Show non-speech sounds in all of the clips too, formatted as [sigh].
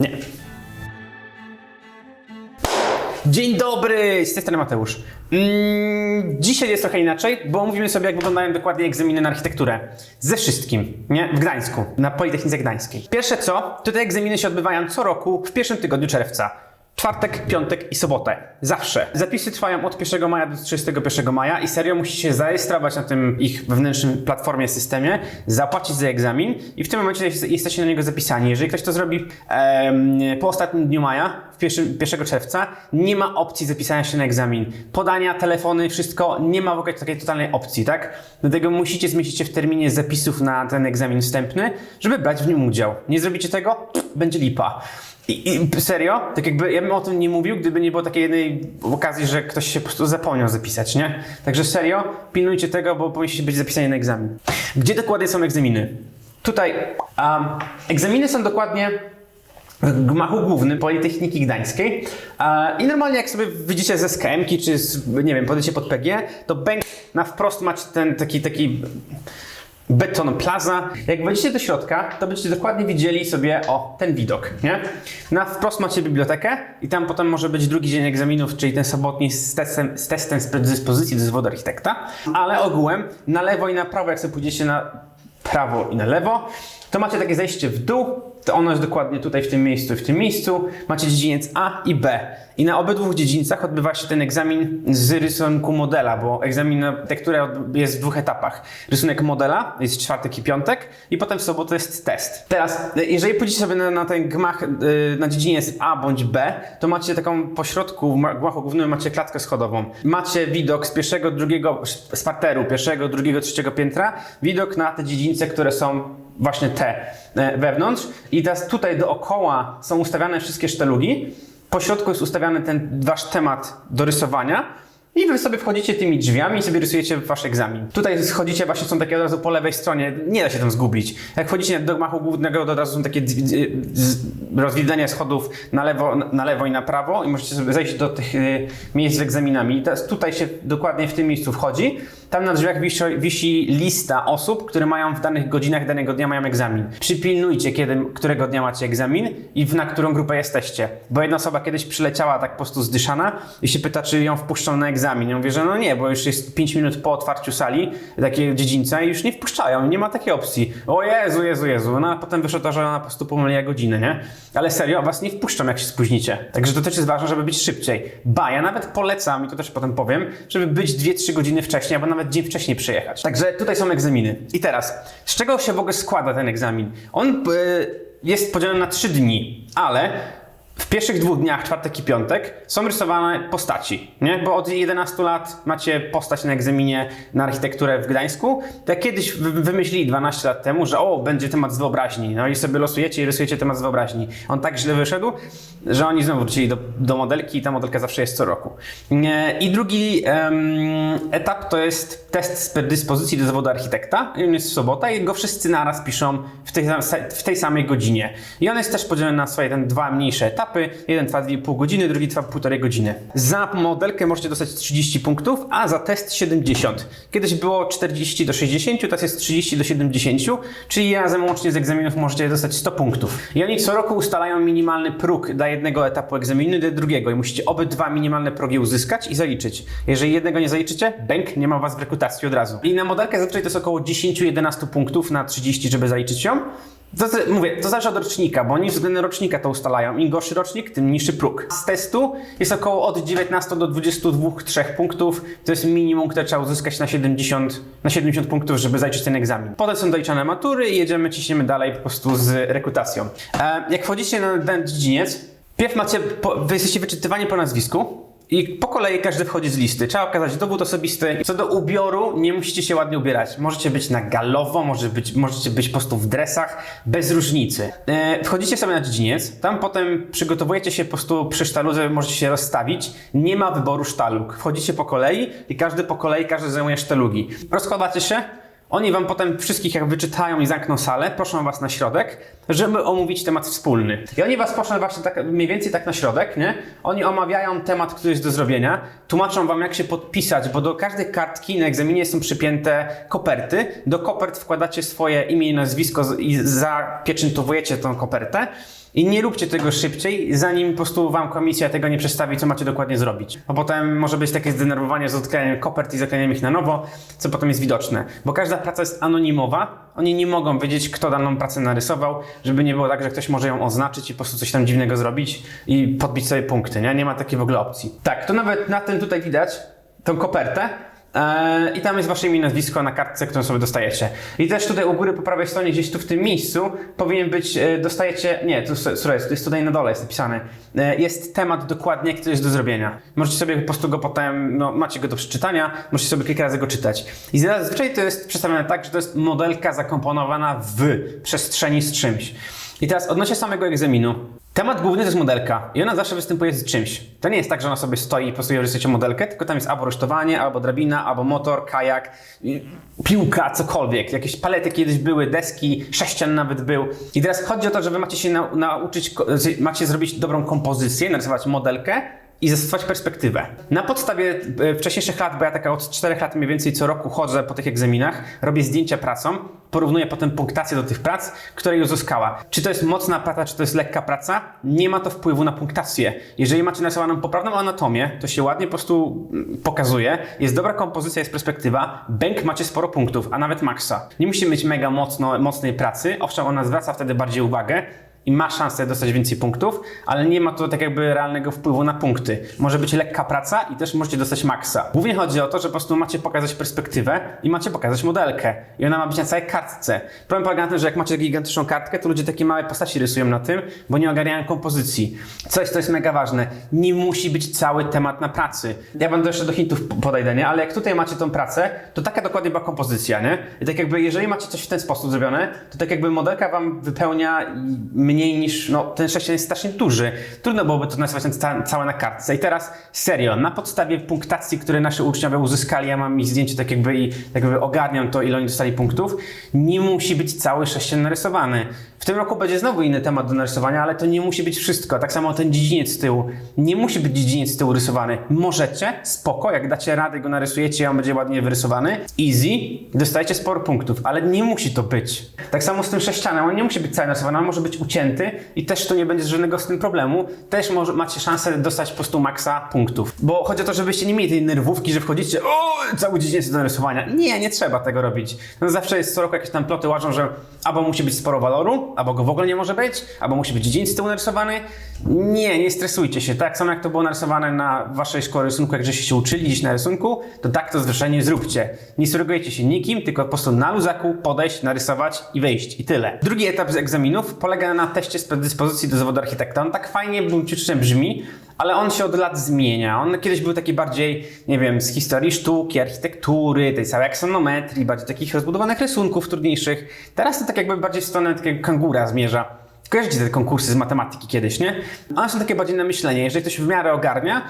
Nie. Dzień dobry, z tej strony Mateusz. Mm, dzisiaj jest trochę inaczej, bo mówimy sobie, jak wyglądają dokładnie egzaminy na architekturę. Ze wszystkim, nie? W Gdańsku, na Politechnice Gdańskiej. Pierwsze co, to te egzaminy się odbywają co roku w pierwszym tygodniu czerwca. Czwartek, piątek i sobotę. Zawsze. Zapisy trwają od 1 maja do 31 maja i serio musicie zarejestrować na tym ich wewnętrznym platformie, systemie, zapłacić za egzamin i w tym momencie jest- jesteście na niego zapisani. Jeżeli ktoś to zrobi em, po ostatnim dniu maja, w pierwszym, 1 czerwca, nie ma opcji zapisania się na egzamin. Podania, telefony, wszystko, nie ma w ogóle takiej totalnej opcji, tak? Dlatego musicie zmieścić się w terminie zapisów na ten egzamin wstępny, żeby brać w nim udział. Nie zrobicie tego? Będzie lipa. I, I serio? Tak jakby ja bym o tym nie mówił, gdyby nie było takiej jednej okazji, że ktoś się po prostu zapomniał zapisać, nie? Także serio, pilnujcie tego, bo powinniście być zapisani na egzamin. Gdzie dokładnie są egzaminy? Tutaj um, egzaminy są dokładnie w gmachu głównym Politechniki Gdańskiej. I normalnie jak sobie wyjdziecie ze SKM-ki, czy z, nie wiem, podejdziecie pod PG, to bęk na wprost macie ten taki, taki beton plaza. Jak wejdziecie do środka, to będziecie dokładnie widzieli sobie, o, ten widok, nie? Na wprost macie bibliotekę i tam potem może być drugi dzień egzaminów, czyli ten sobotni z testem, z testem z predyspozycji do zawodu architekta, ale ogółem na lewo i na prawo, jak sobie pójdziecie na prawo i na lewo, to macie takie zejście w dół, to ono jest dokładnie tutaj w tym miejscu i w tym miejscu. Macie dziedziniec A i B. I na obydwu dziedzińcach odbywa się ten egzamin z rysunku modela, bo egzamin na architekturę od- jest w dwóch etapach. Rysunek modela jest czwartek i piątek i potem w sobotę jest test. Teraz, jeżeli pójdziecie sobie na, na ten gmach, y, na dziedziniec A bądź B, to macie taką pośrodku, w ma- gmachu głównym macie klatkę schodową. Macie widok z pierwszego, drugiego, z parteru, pierwszego, drugiego, trzeciego piętra, widok na te dziedzińce, które są właśnie te e, wewnątrz. I teraz tutaj dookoła są ustawiane wszystkie sztelugi. Po środku jest ustawiany ten wasz temat do rysowania. I wy sobie wchodzicie tymi drzwiami i sobie rysujecie wasz egzamin. Tutaj schodzicie, właśnie są takie od razu po lewej stronie, nie da się tam zgubić. Jak wchodzicie do gmachu głównego, to od razu są takie rozwidlenia schodów na lewo, na lewo i na prawo i możecie sobie zejść do tych y, miejsc z egzaminami. I teraz tutaj się dokładnie w tym miejscu wchodzi. Tam na drzwiach wisi, wisi lista osób, które mają w danych godzinach danego dnia mają egzamin. Przypilnujcie, kiedy, którego dnia macie egzamin i na którą grupę jesteście. Bo jedna osoba kiedyś przyleciała tak po prostu zdyszana i się pyta, czy ją wpuszczą na egzamin. Ja mówię, że no nie, bo już jest 5 minut po otwarciu sali, takie dziedzińce i już nie wpuszczają, nie ma takiej opcji. O Jezu, Jezu, Jezu. No a potem wyszło to, że ona po prostu pomyliła godzinę, nie? Ale serio, was nie wpuszczą, jak się spóźnicie. Także to też jest ważne, żeby być szybciej. Ba, ja nawet polecam, i to też potem powiem, żeby być 2-3 godziny wcześniej, albo nawet dzień wcześniej przyjechać. Także tutaj są egzaminy. I teraz, z czego się w ogóle składa ten egzamin? On y, jest podzielony na 3 dni, ale pierwszych dwóch dniach, czwartek i piątek, są rysowane postaci, nie? Bo od 11 lat macie postać na egzaminie na architekturę w Gdańsku. Tak kiedyś wy- wymyślili 12 lat temu, że o, będzie temat z wyobraźni. No i sobie losujecie i rysujecie temat z wyobraźni. On tak źle wyszedł, że oni znowu wrócili do, do modelki i ta modelka zawsze jest co roku. I drugi em, etap to jest test z predyspozycji do zawodu architekta. On jest w sobotę i go wszyscy naraz piszą w tej, w tej samej godzinie. I on jest też podzielony na swoje ten dwa mniejsze etapy. Jeden trwa 2,5 godziny, drugi trwa 1,5 godziny. Za modelkę możecie dostać 30 punktów, a za test 70. Kiedyś było 40 do 60, teraz jest 30 do 70, czyli razem łącznie z egzaminów możecie dostać 100 punktów. I oni co roku ustalają minimalny próg dla jednego etapu egzaminu i do drugiego. I musicie obydwa minimalne progi uzyskać i zaliczyć. Jeżeli jednego nie zaliczycie, bęk, nie ma was w rekrutacji od razu. I na modelkę zazwyczaj to jest około 10-11 punktów na 30, żeby zaliczyć ją. To, to, mówię, to zależy od rocznika, bo oni względem rocznika to ustalają. Im gorszy rocznik, tym niższy próg. Z testu jest około od 19 do 22-3 punktów. To jest minimum, które trzeba uzyskać na 70, na 70 punktów, żeby zaliczyć ten egzamin. Potem są doliczane matury i jedziemy, ciśniemy dalej po prostu z rekrutacją. E, jak wchodzicie na ten dziedziniec, pierw macie, po, wy jesteście wyczytywani po nazwisku. I po kolei każdy wchodzi z listy. Trzeba okazać dowód osobisty. Co do ubioru, nie musicie się ładnie ubierać. Możecie być na galowo, może być, możecie być po prostu w dresach, bez różnicy. E, wchodzicie sobie na dziedziniec, tam potem przygotowujecie się po prostu przy sztaludze, możecie się rozstawić. Nie ma wyboru sztalug. Wchodzicie po kolei i każdy po kolei, każdy zajmuje sztalugi. Rozkładacie się, Oni wam potem wszystkich jak wyczytają i zamkną salę, proszą was na środek, żeby omówić temat wspólny. I oni was proszą właśnie tak, mniej więcej tak na środek, nie? Oni omawiają temat, który jest do zrobienia, tłumaczą wam jak się podpisać, bo do każdej kartki na egzaminie są przypięte koperty. Do kopert wkładacie swoje imię i nazwisko i zapieczętowujecie tą kopertę. I nie róbcie tego szybciej, zanim po prostu wam komisja tego nie przedstawi, co macie dokładnie zrobić. Bo potem może być takie zdenerwowanie z odklejaniem kopert i zaklejaniem ich na nowo, co potem jest widoczne. Bo każda praca jest anonimowa, oni nie mogą wiedzieć, kto daną pracę narysował, żeby nie było tak, że ktoś może ją oznaczyć i po prostu coś tam dziwnego zrobić i podbić sobie punkty, nie? Nie ma takiej w ogóle opcji. Tak, to nawet na tym tutaj widać tą kopertę, I tam jest wasze imię nazwisko na kartce, którą sobie dostajecie. I też tutaj u góry po prawej stronie, gdzieś tu w tym miejscu, powinien być, e, dostajecie, nie, to, słuchaj, to jest tutaj na dole, jest napisane, e, jest temat dokładnie, który jest do zrobienia. Możecie sobie po prostu go potem, no macie go do przeczytania, możecie sobie kilka razy go czytać. I zazwyczaj to jest przedstawione tak, że to jest modelka zakomponowana w przestrzeni z czymś. I teraz odnośnie samego egzaminu. Temat główny to jest modelka i ona zawsze występuje z czymś. To nie jest tak, że ona sobie stoi i po prostu rysujecie modelkę, tylko tam jest albo rusztowanie, albo drabina, albo motor, kajak, piłka, cokolwiek. Jakieś palety kiedyś były, deski, sześcian nawet był. I teraz chodzi o to, że wy macie się nau- nauczyć, macie zrobić dobrą kompozycję, narysować modelkę, i zastosować perspektywę. Na podstawie e, wcześniejszych lat, bo ja taka od 4 lat mniej więcej co roku chodzę po tych egzaminach, robię zdjęcia pracą, porównuję potem punktację do tych prac, które już uzyskała. Czy to jest mocna praca, czy to jest lekka praca, nie ma to wpływu na punktację. Jeżeli macie narysowaną poprawną anatomię, to się ładnie po prostu mm, pokazuje, jest dobra kompozycja, jest perspektywa, bęk macie sporo punktów, a nawet maksa. Nie musi mieć mega mocno, mocnej pracy, owszem ona zwraca wtedy bardziej uwagę, i ma szansę dostać więcej punktów, ale nie ma to tak jakby realnego wpływu na punkty. Może być lekka praca i też możecie dostać maksa. Głównie chodzi o to, że po prostu macie pokazać perspektywę i macie pokazać modelkę. I ona ma być na całej kartce. Problem polega na tym, że jak macie gigantyczną kartkę, to ludzie takie małe postaci rysują na tym, bo nie ogarniają kompozycji. Coś, co jest mega ważne. Nie musi być cały temat na pracy. Ja będę jeszcze do hintów podejdę, nie? Ale jak tutaj macie tą pracę, to taka dokładnie była kompozycja, nie? I tak jakby, jeżeli macie coś w ten sposób zrobione, to tak jakby modelka wam wypełnia mniej niż, no ten sześcian jest strasznie duży. Trudno byłoby to narysować na ca- całe na kartce. I teraz serio, na podstawie punktacji, które nasi uczniowie uzyskali, ja mam ich zdjęcie tak jakby i tak jakby ogarniam to, ile oni dostali punktów, nie musi być cały sześcian narysowany. W tym roku będzie znowu inny temat do narysowania, ale to nie musi być wszystko. Tak samo ten dziedziniec z tyłu. Nie musi być dziedziniec z tyłu rysowany. Możecie, spoko, jak dacie radę, go narysujecie, on będzie ładnie wyrysowany. Easy, dostajecie sporo punktów, ale nie musi to być. Tak samo z tym sześcianem, on nie musi być cały narysowany, on może być ucięty i też to nie będzie żadnego z tym problemu. Też może, macie szansę dostać po prostu maksa punktów. Bo chodzi o to, żebyście nie mieli tej nerwówki, że wchodzicie, o, cały dziedziniec do narysowania. Nie, nie trzeba tego robić. No zawsze jest co roku jakieś tam ploty łażą, że albo musi być sporo waloru, albo go w ogóle nie może być, albo musi być dziedziniec z tyłu narysowany. Nie, nie stresujcie się. Tak samo jak to było narysowane na waszej szkole rysunku, jak żeście się uczyli gdzieś na rysunku, to tak to zwyczajnie zróbcie. Nie surrogujecie się nikim, tylko po prostu na luzaku podejść, narysować i wyjść. I tyle. Drugi etap z egzaminów polega na teście z predyspozycji do zawodu architekta. On tak fajnie buntycznie brzmi, ale on się od lat zmienia. On kiedyś był taki bardziej, nie wiem, z historii sztuki, architektury, tej całej aksonometrii, bardziej takich rozbudowanych rysunków trudniejszych. Teraz to tak jakby bardziej w stronę takiego kangura zmierza. Kojarzycie te konkursy z matematyki kiedyś, nie? One są takie bardziej na myślenie. Jeżeli ktoś w miarę ogarnia,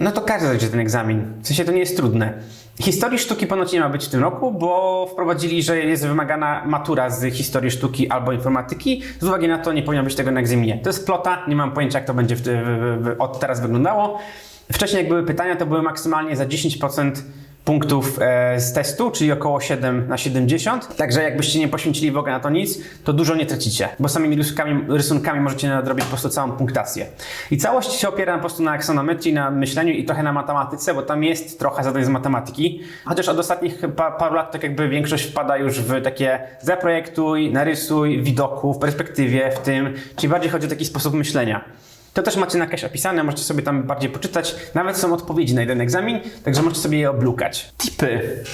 no to każdy zajdzie ten egzamin. W sensie to nie jest trudne. Historii sztuki ponoć nie ma być w tym roku, bo wprowadzili, że jest wymagana matura z historii sztuki albo informatyki. Z uwagi na to nie powinno być tego na egzaminie. To jest plota, nie mam pojęcia jak to będzie w, w, w, od teraz wyglądało. Wcześniej jak były pytania, to były maksymalnie za 10% punktów e, z testu, czyli około 7 na 70. Także jakbyście nie poświęcili w ogóle na to nic, to dużo nie tracicie, bo samymi rysunkami, rysunkami możecie nadrobić po prostu całą punktację. I całość się opiera po prostu na aksonometrii, na myśleniu i trochę na matematyce, bo tam jest trochę zadań z matematyki. Chociaż od ostatnich pa, paru lat tak jakby większość wpada już w takie zaprojektuj, narysuj, widoku, w perspektywie, w tym, czyli bardziej chodzi o taki sposób myślenia. To też macie na cache opisane, możecie sobie tam bardziej poczytać. Nawet są odpowiedzi na jeden egzamin, także możecie sobie je oblukać. Tipy.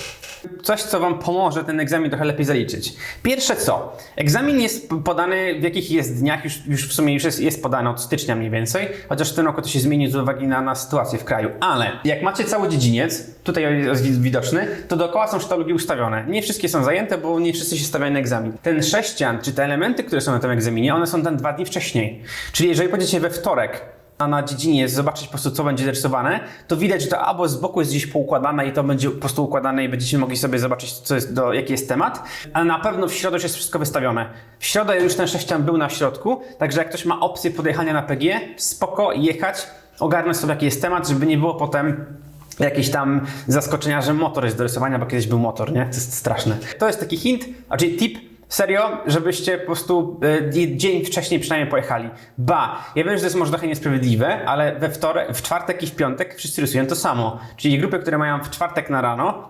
Coś, co Wam pomoże ten egzamin trochę lepiej zaliczyć. Pierwsze co? Egzamin jest podany w jakich jest dniach, już, już w sumie już jest, jest podany od stycznia mniej więcej, chociaż w tym roku to się zmieni z uwagi na, na sytuację w kraju. Ale jak macie cały dziedziniec, tutaj jest wi- widoczny, to dookoła są sztalugi ustawione. Nie wszystkie są zajęte, bo nie wszyscy się stawiają na egzamin. Ten sześcian, czy te elementy, które są na tym egzaminie, one są tam dwa dni wcześniej. Czyli jeżeli pojedziecie we wtorek, na, dziedzinie, zobaczyć po prostu, co będzie rysowane, to widać, że to albo z boku jest gdzieś poukładane i to będzie po prostu układane i będziecie mogli sobie zobaczyć, co jest, do, jaki jest temat, ale na pewno w środę już jest wszystko wystawione. W środę już ten sześcian był na środku, także jak ktoś ma opcję podjechania na PG, spoko, jechać, ogarnąć sobie, jaki jest temat, żeby nie było potem jakieś tam zaskoczenia, że motor jest do rysowania, bo kiedyś był motor, nie? To jest straszne. To jest taki hint, a czyli tip, serio, żebyście po prostu e, dzień wcześniej przynajmniej pojechali. Ba, ja wiem, że to jest może trochę niesprawiedliwe, ale we wtorek, w czwartek i w piątek wszyscy rysują to samo. Czyli grupy, które mają w czwartek na rano,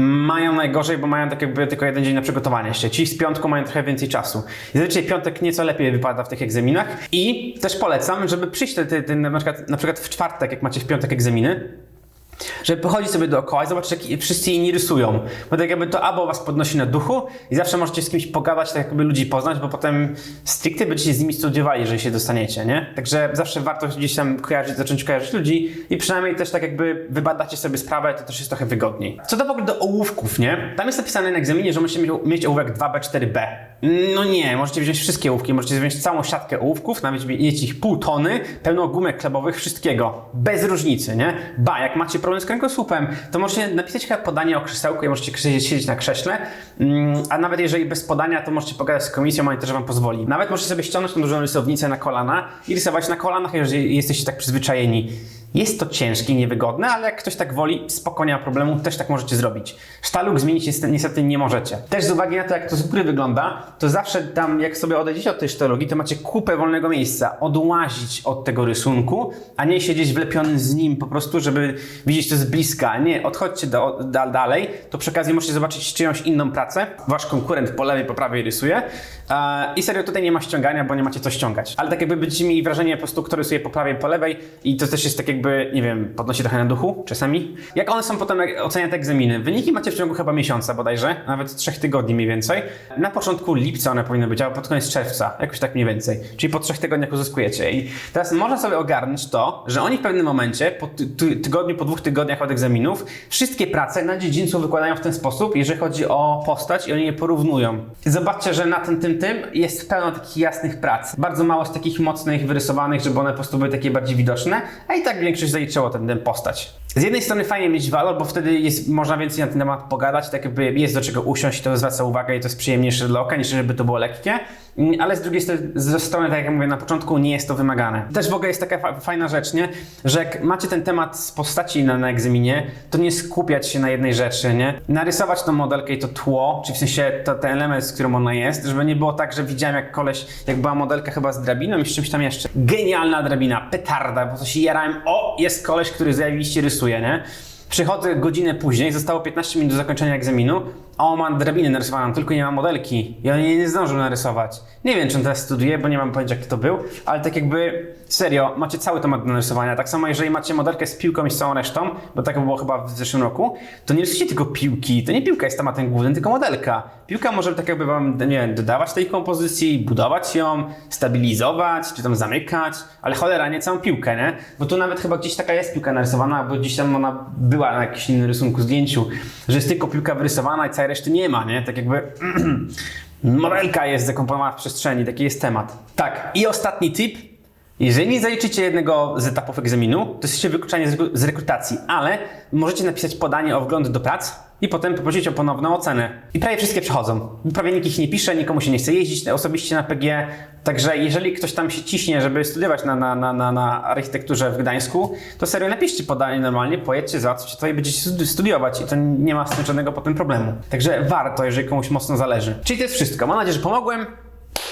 mają najgorzej, bo mają tak jakby tylko jeden dzień na przygotowanie jeszcze. Ci z piątku mają trochę więcej czasu. I zazwyczaj piątek nieco lepiej wypada w tych egzaminach. I też polecam, żeby przyjść ty, ty, ty, na, przykład, na przykład w czwartek, jak macie w piątek egzaminy, żeby pochodzić sobie dookoła i zobaczyć, jak wszyscy inni rysują. Bo tak jakby to albo was podnosi na duchu i zawsze możecie z kimś pogadać, tak jakby ludzi poznać, bo potem stricte będziecie z nimi studiowali, jeżeli się dostaniecie, nie? Także zawsze warto gdzieś tam kojarzyć, zacząć kojarzyć ludzi i przynajmniej też tak jakby wybadacie sobie sprawę, to też jest trochę wygodniej. Co do w ogóle do ołówków, nie? Tam jest napisane na egzaminie, że musicie mieć, mieć ołówek 2B, 4B. No nie, możecie wziąć wszystkie ołówki, możecie wziąć całą siatkę ołówków, nawet mieć ich pół tony, pełno gumek chlebowych, wszystkiego. Bez różnicy, nie? Ba, jak macie problem z kręgosłupem, to możecie napisać chyba podanie o krzesełku i możecie siedzieć, na krześle, mm, a nawet jeżeli bez podania, to możecie pogadać z komisją, oni też wam pozwoli. Nawet możecie sobie ściągnąć tą dużą rysownicę na kolana i rysować na kolanach, jeżeli jesteście tak przyzwyczajeni. Jest to ciężkie, niewygodne, ale jak ktoś tak woli, spokojnie nie ma problemu, też tak możecie zrobić. Sztaluk zmienić niestety, nie możecie. Też z uwagi na to, jak to z góry wygląda, to zawsze tam, jak sobie odejdziecie od tej sztalugii, to macie kupę wolnego miejsca. Odłazić od tego rysunku, a nie siedzieć wlepionym z nim po prostu, żeby widzieć to z bliska. Nie, odchodźcie do, da, dalej, to przy okazji możecie zobaczyć czyjąś inną pracę. Wasz konkurent po lewej, po prawej rysuje. I serio, tutaj nie ma ściągania, bo nie macie co ściągać. Ale tak jakby będziecie mieli wrażenie po prostu, kto rysuje po prawej, po lewej i to też jest tak jakby, nie wiem, podnosi trochę na duchu czasami. Jak one są potem, jak oceniane te egzaminy? Wyniki macie w ciągu chyba miesiąca bodajże, nawet trzech tygodni mniej więcej. Na początku lipca one powinny być, albo pod koniec czerwca, jakoś tak mniej więcej. Czyli po trzech tygodniach uzyskujecie. I teraz można sobie ogarnąć to, że oni w pewnym momencie, po ty tygodniu, po dwóch tygodniach od egzaminów, wszystkie prace na dziedzińcu wykładają w ten sposób, jeżeli chodzi o postać i oni je porównują. Zobaczcie, że na tym, tym, tym jest pełno takich jasnych prac. Bardzo mało z takich mocnych, wyrysowanych, żeby one po prostu były takie bardziej widoczne, a i tak większość zaliczyło ten postać. Z jednej strony fajnie mieć walor, bo wtedy jest, można więcej na ten temat pogadać, tak jakby jest do czego usiąść, to zwraca uwagę i to jest przyjemniejsze dla oka, niż żeby to było lekkie. Mm, Ale z drugiej strony, tak jak mówię na początku, nie jest to wymagane. Też w ogóle jest taka fa- fajna rzecz, nie? że jak macie ten temat z postaci na, na egzaminie, to nie skupiać się na jednej rzeczy, nie? Narysować tą modelkę i to tło, czy w sensie to, ten element, z którym ona jest, żeby nie było tak, że widziałem jak koleś, jak była modelka chyba z drabiną i z czymś tam jeszcze. Genialna drabina, petarda, bo to się jarałem, o, jest koleś, który zajebiście rysuje, nie? Przychodzę godzinę później, zostało 15 minut do zakończenia egzaminu, a on ma drabinę narysowaną, tylko nie ma modelki. I on jej nie zdążył narysować. Nie wiem, czy on teraz studiuje, bo nie mam pojęcia, jaki to był, ale tak jakby serio, macie cały temat do narysowania. Tak samo, jeżeli macie modelkę z piłką i z całą resztą, bo tak było chyba w zeszłym roku, to nie rysujcie tylko piłki. To nie piłka jest tematem głównym, tylko modelka. Piłka może tak jakby wam, nie wiem, dodawać tej kompozycji, budować ją, stabilizować, czy tam zamykać, ale cholera, nie całą piłkę, nie? Bo tu nawet chyba gdzieś taka jest piłka narysowana, bo gdzieś tam ona była na jakimś innym rysunku, zdjęciu, że jest tylko piłka wyrysowana i reszty nie ma, nie? Tak jakby [clears throat] modelka jest zakomponowana w przestrzeni, taki jest temat. Tak, i ostatni tip. Jeżeli nie zaliczycie jednego z etapów egzaminu, to jesteście wykluczani z, rekrutacji, ale możecie napisać podanie o wgląd do prac i potem poprosić o ponowną ocenę. I prawie wszystkie przechodzą. Prawie nikt ich nie pisze, nikomu się nie chce jeździć osobiście na PG. Także jeżeli ktoś tam się ciśnie, żeby studiować na, na, na, na, architekturze w Gdańsku, to serio napiszcie podanie normalnie, pojedźcie, załatwcie to i będziecie studi- studiować i to nie ma z tym żadnego potem problemu. Także warto, jeżeli komuś mocno zależy. Czyli to jest wszystko. Mam nadzieję, że pomogłem.